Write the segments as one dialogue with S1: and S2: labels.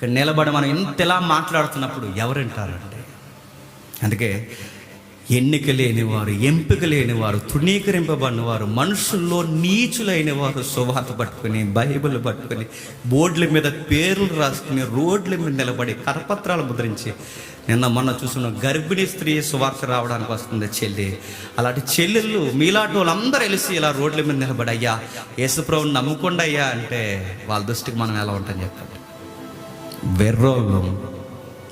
S1: ఇక్కడ నిలబడి మనం ఇంతలా మాట్లాడుతున్నప్పుడు ఎవరంటారంటే? అందుకే ఎన్నిక లేనివారు ఎంపిక లేనివారు తృణీకరింపబడిన వారు మనుషుల్లో నీచులైన వారు సువాత పట్టుకుని బైబిల్ పట్టుకుని బోర్డుల మీద పేర్లు రాసుకుని రోడ్ల మీద నిలబడి కరపత్రాలు ముద్రించి నిన్న మొన్న చూసిన గర్భిణీ స్త్రీ సువార్త రావడానికి వస్తుంది చెల్లి. అలాంటి చెల్లెళ్ళు మీలాంటి వాళ్ళందరూ వెలిసి ఇలా రోడ్ల మీద నిలబడి అయ్యా యేసుప్రభుని నమ్ముకోండి అయ్యా అంటే వాళ్ళ దృష్టికి మనం ఎలా ఉంటాం చెప్పండి. వెర్రోళ్ళు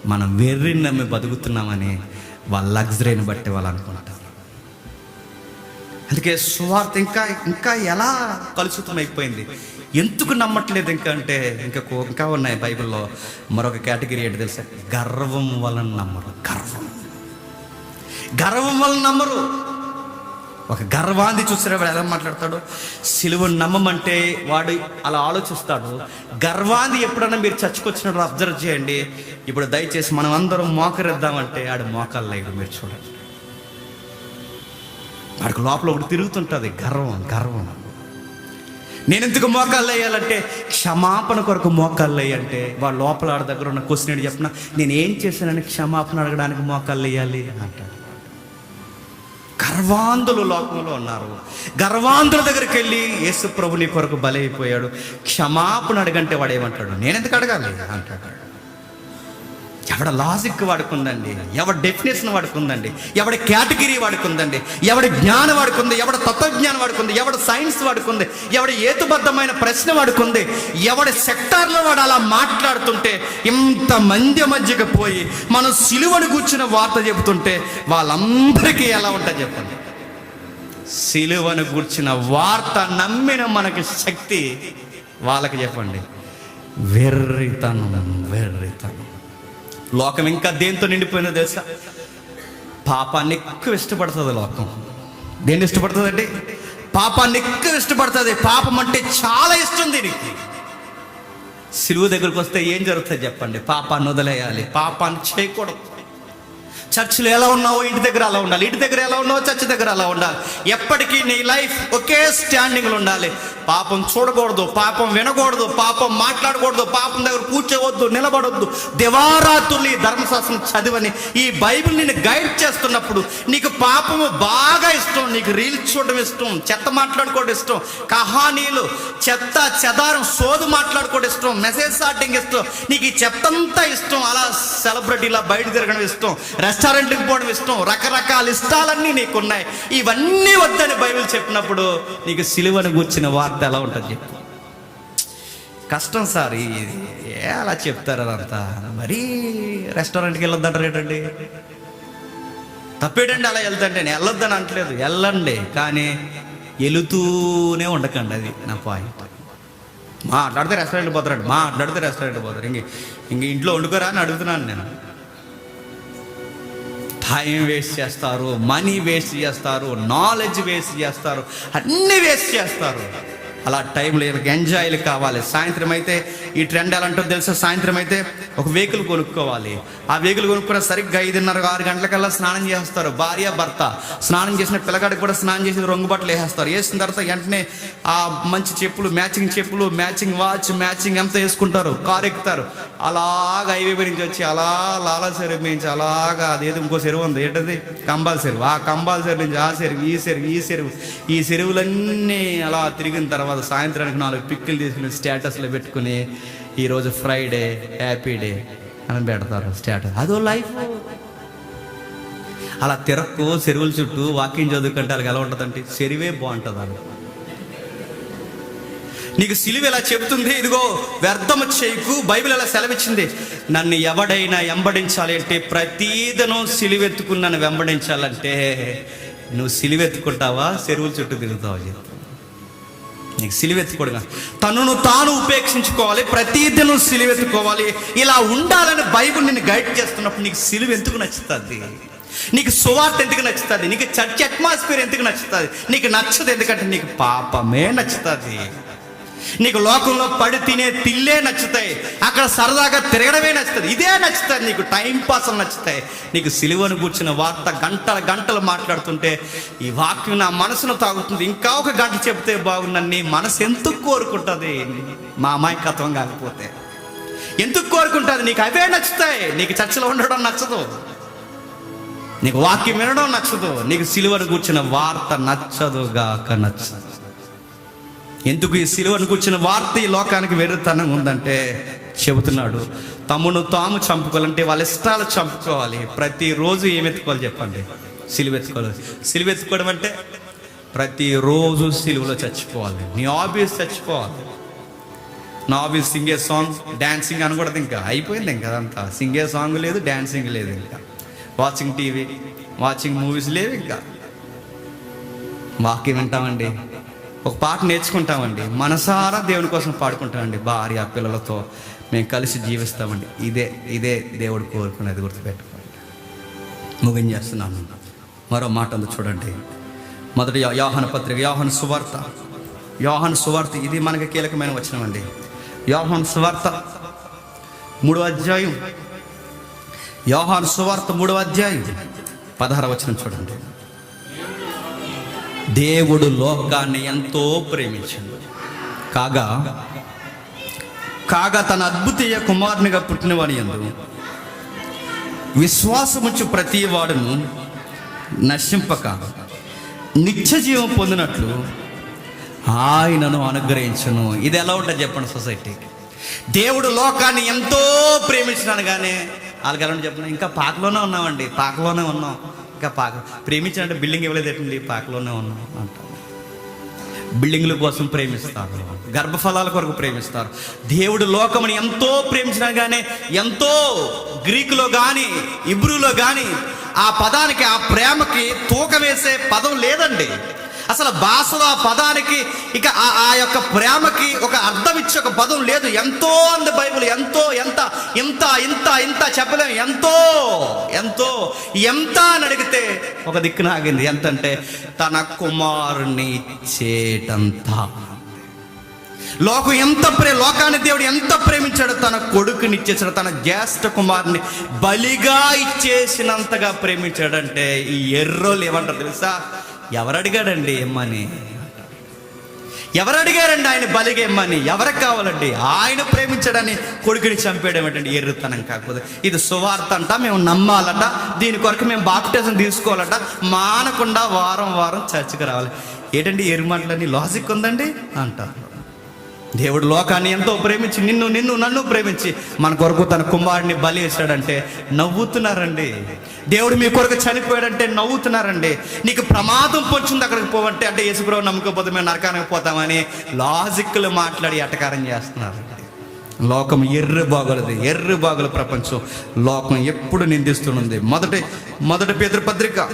S1: మనం వెర్రిని నమ్మి బతుకుతున్నామని వాళ్ళ లగ్జరీని బట్టి వాళ్ళు అనుకుంటారు. అందుకే సువార్త ఇంకా ఇంకా ఎలా కలుషితం అయిపోయింది? ఎందుకు నమ్మట్లేదు ఇంకా అంటే ఇంకా ఇంకా ఉన్నాయి బైబిల్లో. మరొక కేటగిరీ ఏంటి తెలుసా? గర్వం వలన నమ్మరు. గర్వం. గర్వం వలన నమ్మరు. ఒక గర్వాన్ని చూసిన వాడు ఎలా మాట్లాడతాడు? సిలువను నమ్మమంటే వాడు అలా ఆలోచిస్తాడు. గర్వాన్ని ఎప్పుడన్నా మీరు చచ్చుకొచ్చినప్పుడు అబ్జర్వ్ చేయండి. ఇప్పుడు దయచేసి మనం అందరం మోకరిద్దామంటే ఆడు మోకాలు లేదు మీరు చూడండి. వాడికి లోపల ఒకటి తిరుగుతుంటుంది గర్వం గర్వం. నేను ఎందుకు మోకాళ్ళు వేయాలంటే క్షమాపణ కొరకు మోకాళ్ళు వేయంటే వాడు లోపల ఆడ దగ్గర ఉన్న క్వశ్చన్ ఏంటి చెప్పిన? నేను ఏం చేశానని క్షమాపణ అడగడానికి మోకాళ్ళు వేయాలి అంటాడు. గర్వాంధులు లోకంలో ఉన్నారు. గర్వాంధుల దగ్గరికి వెళ్ళి యేసు ప్రభుని కొరకు బలైపోయాడు. క్షమాపణ అడగంటే వాడు ఏమంటాడు నేనెందుకు అడగాలి? అంటాడు. ఎవడ లాజిక్ వాడుకుందండి? ఎవడ డెఫినేషన్ వాడుకుందండి? ఎవడ కేటగిరీ వాడుకుందండి? ఎవడ జ్ఞానం వాడుకుంది? ఎవడ తత్వజ్ఞానం వాడుకుంది? ఎవడ సైన్స్ వాడుకుంది? ఎవడ ఏతుబద్ధమైన ప్రశ్న వాడుకుంది? ఎవడ సెక్టార్లో వాడు అలా మాట్లాడుతుంటే ఇంత మంది మధ్యకి పోయి మనం సిలువను కూర్చున్న వార్త చెబుతుంటే వాళ్ళందరికీ ఎలా ఉంటుంది చెప్పండి? సిలువను కూర్చిన వార్త నమ్మిన మనకి శక్తి వాళ్ళకి చెప్పండి. వెర్రితనం వెర్రితనం. లోకం ఇంకా దేంతో నిండిపోయిన తెలుసా? పాపాన్ని ఎక్కువ ఇష్టపడుతుంది లోకం. దేన్ని ఇష్టపడుతుందండి పాపాన్ని ఎక్కువ ఇష్టపడుతుంది. పాపం అంటే చాలా ఇష్టం దీనికి. సిలువు దగ్గరకు వస్తే ఏం జరుగుతుంది చెప్పండి? పాపాన్ని వదిలేయాలి. పాపాన్ని చేయకూడదు. చర్చిలో ఎలా ఉన్నావో? ఇంటి దగ్గర అలా ఉండాలి. ఇంటి దగ్గర ఎలా ఉన్నావో? చర్చ్ దగ్గర అలా ఉండాలి. ఎప్పటికీ నీ లైఫ్ ఒకే స్టాండింగ్లో ఉండాలి. పాపం చూడకూడదు పాపం వినకూడదు పాపం మాట్లాడకూడదు పాపం దగ్గర కూర్చోవద్దు నిలబడొద్దు. దివారాతులు ఈ ధర్మశాస్త్రం చదివని ఈ బైబిల్ నిన్ను గైడ్ చేస్తున్నప్పుడు నీకు పాపము బాగా ఇష్టం నీకు రీల్స్ చూడడం ఇష్టం చెత్త మాట్లాడుకోవడం ఇష్టం. కహానీలు చెత్త చెదారం సోదు మాట్లాడుకోవడం ఇష్టం మెసేజ్ స్టార్టింగ్ ఇష్టం నీకు ఈ చెత్తంతా ఇష్టం అలా సెలబ్రిటీలా బయట తిరగడం ఇష్టం రెస్టారెంట్కి పోవడం ఇష్టం రకరకాల ఇష్టాలన్నీ నీకున్నాయి. ఇవన్నీ వద్దని బైబిల్ చెప్పినప్పుడు నీకు సిలువను కూర్చిన వార్త ఎలా ఉంటుంది చెప్పు. కష్టం సార్ ఇది ఏ అలా చెప్తారు అదంతా? మరీ రెస్టారెంట్కి వెళ్ళొద్దంటారు ఏంటండి? తప్పేటండి అలా వెళ్తుంటే నేను వెళ్ళొద్దని అంటలేదు వెళ్ళండి. కానీ వెళుతూనే ఉండకండి అది నా పాయింట్ మాట్లాడితే రెస్టారెంట్ పోతారండి మాట్లాడితే రెస్టారెంట్ పోతారు. ఇంక ఇంక ఇంట్లో వండుకోరా అని అడుగుతున్నాను నేను. టైం వేస్ట్ చేస్తారు మనీ వేస్ట్ చేస్తారు నాలెడ్జ్ వేస్ట్ చేస్తారు అన్నీ వేస్ట్ చేస్తారు. అలా టైంలో వీళ్ళకి ఎంజాయ్లు కావాలి. సాయంత్రం అయితే ఈ ట్రెండ్ ఎలా ఉంటుందో తెలుసా? సాయంత్రం అయితే ఒక వెహికల్ కొనుక్కోవాలి. ఆ వెహికల్ కొనుక్కున్న సరిగ్గా ఐదున్నర ఆరు గంటలకల్లా స్నానం చేస్తారు భార్య భర్త స్నానం చేసిన పిల్లగాడికి కూడా స్నానం చేసి రంగు బట్టలు వేసేస్తారు. వేసిన తర్వాత వెంటనే ఆ మంచి చెప్పులు మ్యాచింగ్ చెప్పులు మ్యాచింగ్ వాచ్ మ్యాచింగ్ ఎంత వేసుకుంటారు? కారు ఎక్కుతారు. అలాగా హైవే నుంచి వచ్చి అలా లాలా చెరువు నుంచి అలాగా అదేదో ఇంకో చెరువు ఉంది. ఏంటది? కంబాల్ చెరువు. ఆ కంబాల్ చెరువు నుంచి ఆ చెరువు ఈ చెరువు ఈ చెరువు ఈ చెరువులన్నీ అలా తిరిగిన తర్వాత సాయంత్రానికి నాలుగు పిక్కులు తీసుకుని స్టేటస్లో పెట్టుకుని ఈరోజు ఫ్రైడే హ్యాపీ డే అని పెడతారు స్టేటస్. అదో లైఫ్. అలా తిరక్కు చెరువుల చుట్టూ వాకింగ్ చదువుకుంటే వాళ్ళకి ఎలా ఉంటుందంటే చెరువే బాగుంటుంది వాళ్ళకి. నీకు సిలువ ఎలా చెబుతుంది? ఇదిగో వ్యర్థము చేయకు బైబిల్ ఎలా సెలవిచ్చింది? నన్ను ఎవడైనా వెంబడించాలి అంటే ప్రతీదను సిలువెత్తుకుని నన్ను వెంబడించాలంటే నువ్వు సిలువెత్తుకుంటావా చెరువుల చుట్టూ తిరుగుతావా? నీకు సిలివెత్తుకోడుగా తనను తాను ఉపేక్షించుకోవాలి ప్రతిదినం సిలువెత్తుకోవాలి. ఇలా ఉండాలని బైబుల్ నిన్ను గైడ్ చేస్తున్నప్పుడు నీకు సిలువ ఎందుకు నచ్చుతుంది? నీకు సువార్త ఎందుకు నచ్చుతుంది? నీకు చర్చ్ అట్మాస్ఫియర్ ఎందుకు నచ్చుతుంది? నీకు నచ్చదు ఎందుకంటే నీకు పాపమే నచ్చుతుంది. నీకు లోకంలో పడి తినే తిల్లే నచ్చుతాయి. అక్కడ సరదాగా తిరగడమే నచ్చుతుంది. ఇదే నచ్చుతుంది నీకు. టైం పాస్ నచ్చుతాయి. నీకు సిలువను కూర్చున్న వార్త గంటల గంటలు మాట్లాడుతుంటే ఈ వాక్యం నా మనసును తాగుతుంది. ఇంకా ఒక గంట చెప్తే బాగుందని నీ మనసు ఎందుకు కోరుకుంటుంది? మా అమాయకత్వం కాకపోతే. ఎందుకు కోరుకుంటుంది? నీకు అవే నచ్చుతాయి. నీకు చర్చలో ఉండడం నచ్చదు. నీకు వాక్యం వినడం నచ్చదు. నీకు సిలువను కూర్చున్న వార్త నచ్చదుగాక నచ్చదు. ఎందుకు ఈ సిలువను కూర్చున్న వార్త ఈ లోకానికి వెర్రితనం ఉందంటే చెబుతున్నాడు. తమ్మును తాము చంపుకోవాలంటే వాళ్ళ ఇష్టాలు చంపుకోవాలి. ప్రతిరోజు ఏమి ఎత్తుకోవాలి చెప్పండి. సిలువెత్తుకోవాలి. సిలువెత్తుకోవడం అంటే ప్రతిరోజు సిలువలో చచ్చిపోవాలి. నీ ఆఫీస్ చచ్చిపోవాలి. నా ఆఫీస్ సింగే సాంగ్ డాన్సింగ్ అనకూడదు ఇంకా. అయిపోయింది ఇంకా అదంతా. సింగే సాంగ్ లేదు డాన్సింగ్ లేదు ఇంకా. వాచింగ్ టీవీ వాచింగ్ మూవీస్ లేవు ఇంకా. వాక్యం వింటామండి. ఒక పాట నేర్చుకుంటామండి. మనసారా దేవుని కోసం పాడుకుంటామండి భార్య పిల్లలతో. మేము కలిసి జీవిస్తామండి. ఇదే ఇదే దేవుడు కోరుకునేది గుర్తుపెట్టుకోండి. ముగించేస్తున్నాను మరో మాట ఉంది చూడండి. మొదటి యోహన పత్రిక యోహన్ సువార్త. యోహన్ సువార్త ఇది మనకి కీలకమైన వచనమండి యోహన్ సువార్త మూడో అధ్యాయం. యోహాన్ సువార్త మూడో అధ్యాయం. పదహార వచనం చూడండి. దేవుడు లోకాన్ని ఎంతో ప్రేమించింది కాగా కాగా తన అద్భుతీయ కుమారునిగా పుట్టినవాని ఎందు విశ్వాసముచ్చు ప్రతి వాడును నశింపక నిత్య జీవం పొందినట్లు ఆయనను అనుగ్రహించను. ఇది ఎలా ఉంటుంది చెప్పండి సొసైటీకి దేవుడు లోకాన్ని ఎంతో ప్రేమించినాను కానీ వాళ్ళకి ఎలా చెప్పిన ఇంకా పాకలోనే ఉన్నామండి పాకలోనే ఉన్నాం. ఇంకా పాక ప్రేమించాలంటే బిల్డింగ్ ఇవ్వలేదు ఏంటండి పాకలోనే ఉన్నాం అంటారు బిల్డింగ్ల కోసం ప్రేమిస్తారు. గర్భఫలాల కొరకు ప్రేమిస్తారు. దేవుడు లోకముని ఎంతో ప్రేమించినా కానీ ఎంతో గ్రీకులో కానీ ఇబ్రూలో కానీ ఆ పదానికి ఆ ప్రేమకి తూకం వేసే పదం లేదండి. అసలు భాషలో ఆ పదానికి ఇక ఆ ఆ యొక్క ప్రేమకి ఒక అర్థం ఇచ్చే ఒక పదం లేదు. ఎంతో అంది బైబిల్ ఎంతో ఎంత ఇంత ఇంత ఇంత చెప్పలేము ఎంతో ఎంతో ఎంత అని అడిగితే ఒక దిక్కు నాగింది ఎంతంటే తన కుమారుని చేటంతా లోకం ఎంత ప్రే లోకాన్ని దేవుడు ఎంత ప్రేమించాడు తన కొడుకుని ఇచ్చేసాడు తన జ్యేష్ఠ కుమారుని బలిగా ఇచ్చేసినంతగా ప్రేమించాడంటే ఈ ఎర్రోలు ఏమంటారు తెలుసా? ఎవరు అడిగాడండి ఏమని ఎవరు అడిగారండి ఆయన బలిగా ఇమ్మని? ఎవరికి కావాలండి? ఆయన ప్రేమించడని కొడుకుని చంపేయడం ఏంటంటే ఎర్రుతనం కాకపోతే ఇది సువార్త అంట మేము నమ్మాలట. దీని కొరకు మేము బాప్టిజం తీసుకోవాలట. మానకుండా వారం వారం చర్చికి రావాలి. ఏంటండి ఎరుమాటలని లాజిక్ ఉందండి? అంటారు. దేవుడు లోకాన్ని ఎంతో ప్రేమించి నిన్ను నిన్ను నన్ను ప్రేమించి మన కొరకు తన కుమారుడిని బలి వేశాడంటే నవ్వుతున్నారండి. దేవుడు మీ కొరకు చనిపోయాడంటే నవ్వుతున్నారండి. నీకు ప్రమాదం పొచ్చింది అక్కడికి పోవంటే అంటే యేసుప్రభు నమ్మకపోతే మేము నరకానికి పోతామని లాజిక్లు మాట్లాడి అటకారం చేస్తున్నారండి. లోకం ఎర్ర బాగులది ఎర్ర బాగుల ప్రపంచం. లోకం ఎప్పుడు నిందిస్తుంది మొదటి మొదటి పేదరి పత్రిక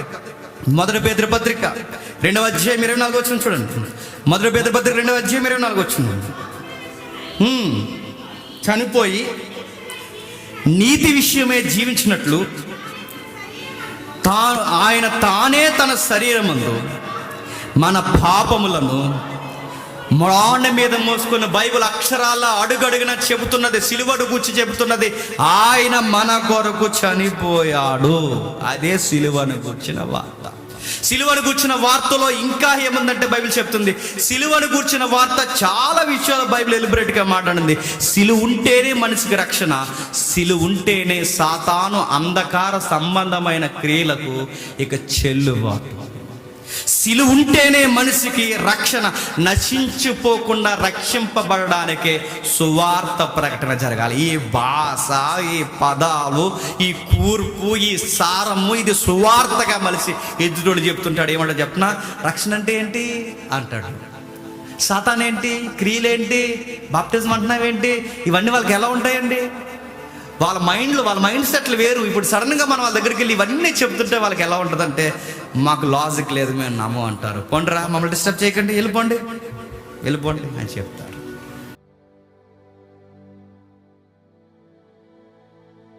S1: మొదటి పేదరి పత్రిక రెండవ అధ్యాయం ఇరవై నాలుగు వచ్చిన చూడండి. మొదటి పెద్ద పత్రిక రెండవ అధ్యాయం ఇరవై నాలుగు వచ్చింది. చనిపోయి నీతి విషయమే జీవించినట్లు తా ఆయన తానే తన శరీరమందు మన పాపములను మ్రాణ మీద మోసుకున్న బైబిల్ అక్షరాల అడుగడుగున చెబుతున్నది సిలువడు గుచ్చి చెబుతున్నది ఆయన మన కొరకు చనిపోయాడు. అదే సిలువను గుర్చిన వార్త. సిలువను కూర్చున్న వార్తలో ఇంకా ఏముందంటే బైబిల్ చెప్తుంది. సిలువను కూర్చున్న వార్త చాలా విషయాలు బైబిల్ ఎలిబరేట్గా మాట్లాడింది. సిలువ ఉంటేనే మనిషికి రక్షణ. సిలువ ఉంటేనే సాతాను అంధకార సంబంధమైన క్రియలకు ఇక చెల్లుబాటు. సిలువ ఉంటేనే మనిషికి రక్షణ నశించిపోకుండా రక్షింపబడడానికే సువార్త ప్రకటన జరగాలి. ఈ భాష ఈ పదాలు ఈ కూర్పు ఈ సారము ఇది సువార్తగా మలిసి ఎదుటోడు చెప్తుంటాడు. ఏమంటాడు చెప్పనా? రక్షణ అంటే ఏంటి? అంటాడు. సాతాన్ ఏంటి క్రియలేంటి? బాప్టిజం అంటున్నావేంటి? ఇవన్నీ వాళ్ళకి ఎలా ఉంటాయండి? వాళ్ళ మైండ్లో వాళ్ళ మైండ్ సెట్లు వేరు. ఇప్పుడు సడన్గా మనం వాళ్ళ దగ్గరికి వెళ్ళి ఇవన్నీ చెప్తుంటే వాళ్ళకి ఎలా ఉంటుందంటే మాకు లాజిక్ లేదు మేము నమ్ము అంటారు. పోండిరా మమ్మల్ని డిస్టర్బ్ చేయకండి వెళ్ళిపోండి. వెళ్ళిపోండి అని చెప్తారు.